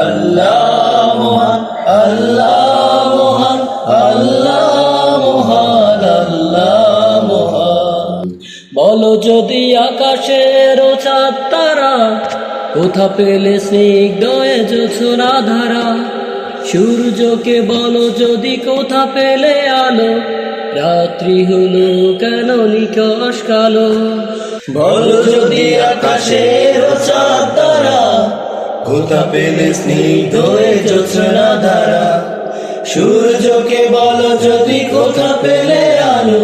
আল্লাহ বলো যদি আকাশের চাঁদ তারা, কোথা পেলে স্নিগ্ধয়ে জোছনা ধারা? সূর্যকে বলো যদি কোথা পেলে আলো? রাত্রি হলো কেন নিকশ কালো? বলো যদি আকাশের চাঁদ তারা কোথা পেলে স্নিগ্ধ জোছনা ধারা সূর্যকে বলো যদি কোথা পেলে আলো।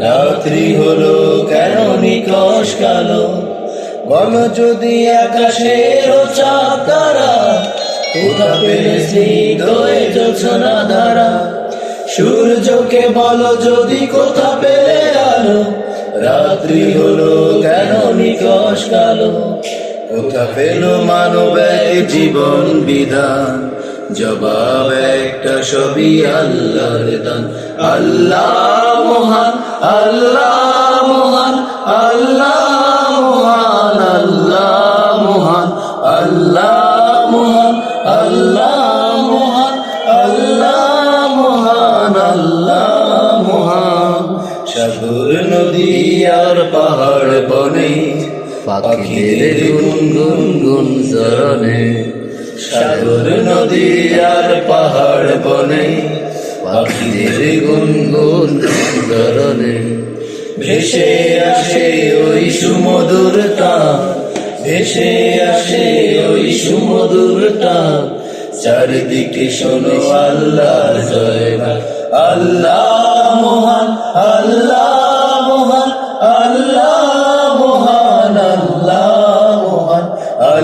রাত্রি হলো কেন নিকশ কালো? বলো যদি আকাশের চাঁদ তারা কোথা পেলে স্নিগ্ধ জোছনা ধারা সূর্যকে বলো যদি কোথা পেলে আলো। রাত্রি হলো কেন নিকশ কালো? কোথা পেল মানব জীবন বিধান। জবাব একটা সবই আল্লাহর দান। আল্লাহ মহান আল্লাহ মহান আল্লাহ মহান আল্লাহ মহান আল্লাহ মহান আল্লাহ মহান আল্লাহ মহান আল্লাহ মহান। সাগর নদী আর পাহাড় বনে পাখিদের গুনগুন গুন জরনে সাগর, নদী আর পাহাড় বনে পাখিদের গুনগুন জরনে ভেসে আসে ওই সুমধুরতা ভেসে আসে ওই সুমধুরতা চারিদিকে শোনো আল্লাহর জয় আল্লাহ মহান, আল্লাহ